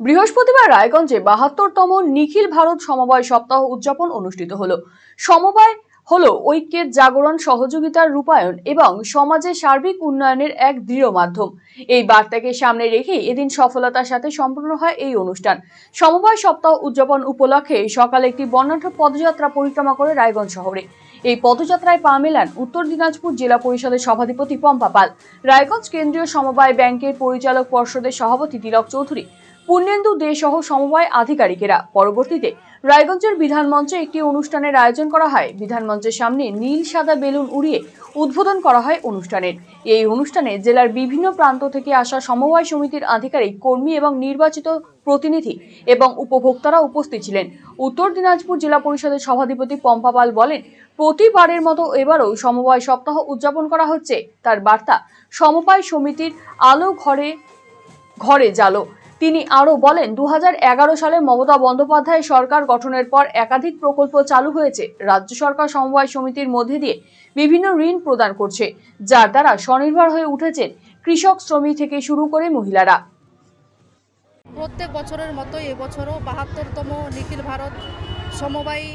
বৃহস্পতিবার রায়গঞ্জে বাহাত্তরতম নিখিল ভারত সমবায় সপ্তাহ উদযাপন অনুষ্ঠিত হলো। সমবায় হলো ঐক্যের জাগরণ, সহযোগিতার রূপায়ণ এবং সমাজের সার্বিক উন্নয়নের এক দৃঢ় মাধ্যম। এই বার্তাকে সামনে রেখেই এদিন সফলতার সাথে সম্পন্ন হয় এই অনুষ্ঠান। সমবায় সপ্তাহ উদযাপন উপলক্ষে সকালে একটি বর্ণাঢ্য পদযাত্রা পরিক্রমা করে রায়গঞ্জ শহরে। এই পদযাত্রায় পা মেলান উত্তর দিনাজপুর জেলা পরিষদের সভাধিপতি পম্পা পাল। রায়গঞ্জ কেন্দ্রীয় সমবায় ব্যাংকের পরিচালক পর্ষদের সভাপতি তিলক চৌধুরী। পূর্ণেন্দু দে সহ সমবায় আধিকারিকেরা। পরবর্তীতে রায়গঞ্জের বিধানমঞ্চে একটি অনুষ্ঠানের আয়োজন করা হয়। বিধানমঞ্চের সামনে নীল সাদা বেলুন উড়িয়ে উদ্বোধন করা হয় অনুষ্ঠানের। এই অনুষ্ঠানে জেলার বিভিন্ন প্রান্ত থেকে আসা সমবায় সমিতির আধিকারিক, কর্মী এবং নির্বাচিত প্রতিনিধি এবং উপভোক্তারা উপস্থিত ছিলেন। উত্তর দিনাজপুর জেলা পরিষদের সভাধিপতি পম্পা পাল বলেন, প্রতিবারের মতো এবারও সমবায় সপ্তাহ উদযাপন করা হচ্ছে। তার বার্তা, সমবায় সমিতির আলো ঘরে ঘরে জালো তিনি আরও বলেন দু হাজার এগারো সালে মমতা বন্দ্যোপাধ্যায় সরকার গঠনের পর একাধিক প্রকল্প চালু হয়েছে। রাজ্য সরকার সমবায় সমিতির মধ্যে দিয়ে বিভিন্ন ঋণ প্রদান করছে, যার দ্বারা স্বনির্ভর হয়ে উঠেছেন কৃষক শ্রমিক থেকে শুরু করে মহিলারা। প্রত্যেক বছরের মতো এবছরও বাহাত্তরতম নিখিল ভারত সমবায়ী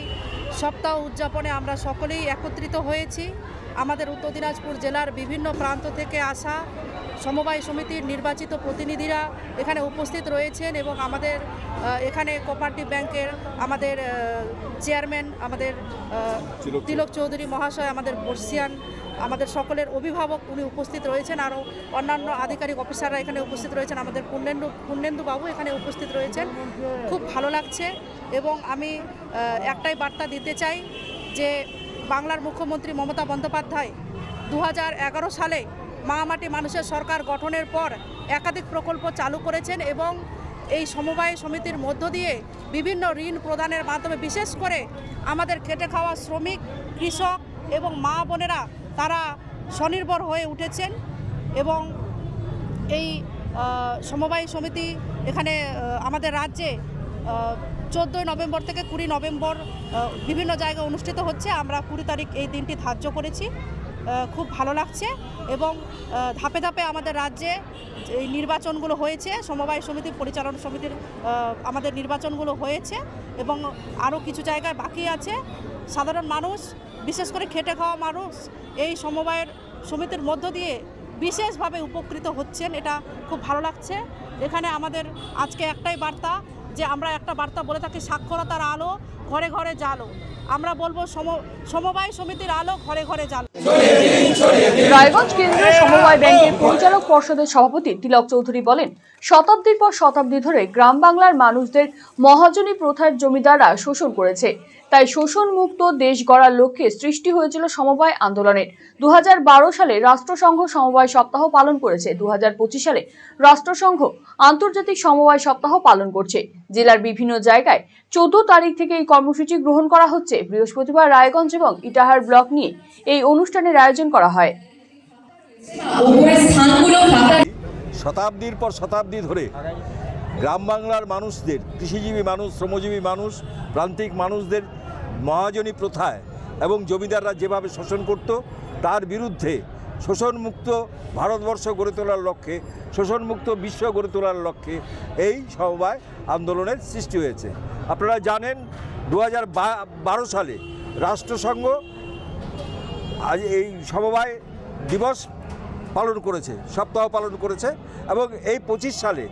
সপ্তাহ উদযাপনে আমরা সকলেই একত্রিত হয়েছি। আমাদের উত্তর দিনাজপুর জেলার বিভিন্ন প্রান্ত থেকে আসা সমবায় সমিতির নির্বাচিত প্রতিনিধিরা এখানে উপস্থিত রয়েছেন এবং আমাদের এখানে কোপারেটিভ ব্যাংকের আমাদের চেয়ারম্যান আমাদের তিলক চৌধুরী। মহাশয় আমাদের বর্ষিয়ান আমাদের সকলের অভিভাবক উনি উপস্থিত রয়েছেন। আরও অন্যান্য আধিকারিক অফিসাররা এখানে উপস্থিত রয়েছেন। আমাদের পূর্ণেন্দু পূর্ণেন্দু বাবু এখানে উপস্থিত রয়েছেন। খুব ভালো লাগছে এবং আমি একটাই বার্তা দিতে চাই যে বাংলার মুখ্যমন্ত্রী মমতা বন্দ্যোপাধ্যায় দু হাজার এগারো সালে মামাটি মানুষের সরকার গঠনের পর একাধিক প্রকল্প চালু করেছেন এবং এই সমবায় সমিতির মধ্য দিয়ে বিভিন্ন ঋণ প্রদানের মাধ্যমে বিশেষ করে আমাদের খেটে খাওয়া শ্রমিক, কৃষক এবং মা বোনেরা তারা স্বনির্ভর হয়ে উঠেছেন এবং এই সমবায় সমিতি এখানে আমাদের রাজ্যে চোদ্দোই নভেম্বর থেকে কুড়ি নভেম্বর বিভিন্ন জায়গায় অনুষ্ঠিত হচ্ছে। আমরা কুড়ি তারিখ এই দিনটি ধার্য করেছি। খুব ভালো লাগছে এবং ধাপে ধাপে আমাদের রাজ্যে এই নির্বাচনগুলো হয়েছে, সমবায় সমিতি, পরিচালনা সমিতির আমাদের নির্বাচনগুলো হয়েছে এবং আরও কিছু জায়গায় বাকি আছে। সাধারণ মানুষ, বিশেষ করে খেটে খাওয়া মানুষ, এই সমবায়ের সমিতির মধ্য দিয়ে বিশেষভাবে উপকৃত হচ্ছেন, এটা খুব ভালো লাগছে। এখানে আমাদের আজকে একটাই বার্তা, যে আমরা একটা বার্তা বলে থাকি, সাক্ষরতার আলো ঘরে ঘরে জালো আমরা বলব সম, সমবায় সমিতির আলো ঘরে ঘরে জালো রায়গঞ্জ কেন্দ্রীয় সমবায় ব্যাংকের পরিচালক পর্ষদের সভাপতি তিলক চৌধুরী বলেন, শতাব্দীর পর শতাব্দী ধরে গ্রাম বাংলার মানুষদের মহাজনী প্রথার জমিদাররা শোষণ করেছে। তাই শোষণ মুক্ত দেশ গড়ার লক্ষ্যে সৃষ্টি হয়েছিল সমবায় আন্দোলনের। দুহাজার বারো সালে রাষ্ট্রসংঘ সমবায় সপ্তাহ পালন করেছে। দু সালে রাষ্ট্রসংঘ আন্তর্জাতিক সমবায় সপ্তাহ পালন করছে। জেলার বিভিন্ন জায়গায় চোদ্দ তারিখ থেকে এই কর্মসূচি গ্রহণ করা হচ্ছে। বৃহস্পতিবার রায়গঞ্জ এবং ইটাহার ব্লক নিয়ে এই অনুষ্ঠানের আয়োজন করা হয়। শতাব্দীর পর শতাব্দী ধরে গ্রাম বাংলার মানুষদের, কৃষিজীবী মানুষ, শ্রমজীবী মানুষ, প্রান্তিক মানুষদের মহাজনী প্রথায় এবং জমিদাররা যেভাবে শোষণ করত, তার বিরুদ্ধে শোষণমুক্ত ভারতবর্ষ গড়ে তোলার লক্ষ্যে, শোষণমুক্ত বিশ্ব গড়ে তোলার লক্ষ্যে এই সমবায় আন্দোলনের সৃষ্টি হয়েছে। আপনারা জানেন দু বারো সালে রাষ্ট্রসংঘ আজ এই সমবায় দিবস পালন করেছে, সপ্তাহ পালন করেছে এবং এই পঁচিশ সালে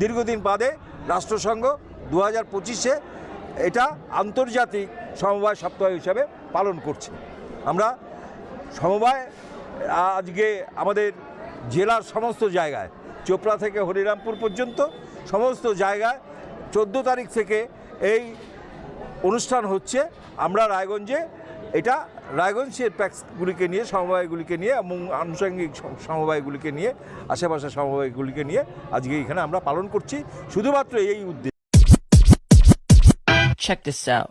দীর্ঘদিন বাদে রাষ্ট্রসংঘ দু হাজার পঁচিশে এটা আন্তর্জাতিক সমবায় সপ্তাহ হিসাবে পালন করছে। আমরা সমবায়, আজকে আমাদের জেলার সমস্ত জায়গায়, চোপড়া থেকে হরিরামপুর পর্যন্ত সমস্ত জায়গায় চোদ্দ তারিখ থেকে এই অনুষ্ঠান হচ্ছে। আমরা রায়গঞ্জে এটা রায়গঞ্জের প্যাক্সগুলিকে নিয়ে সমবায়গুলিকে নিয়ে এবং আনুষঙ্গিক সমবায়গুলিকে নিয়ে আশেপাশের সমবায়গুলিকে নিয়ে আজকে এখানে আমরা পালন করছি শুধুমাত্র এই উদ্দেশ্যে Check this out.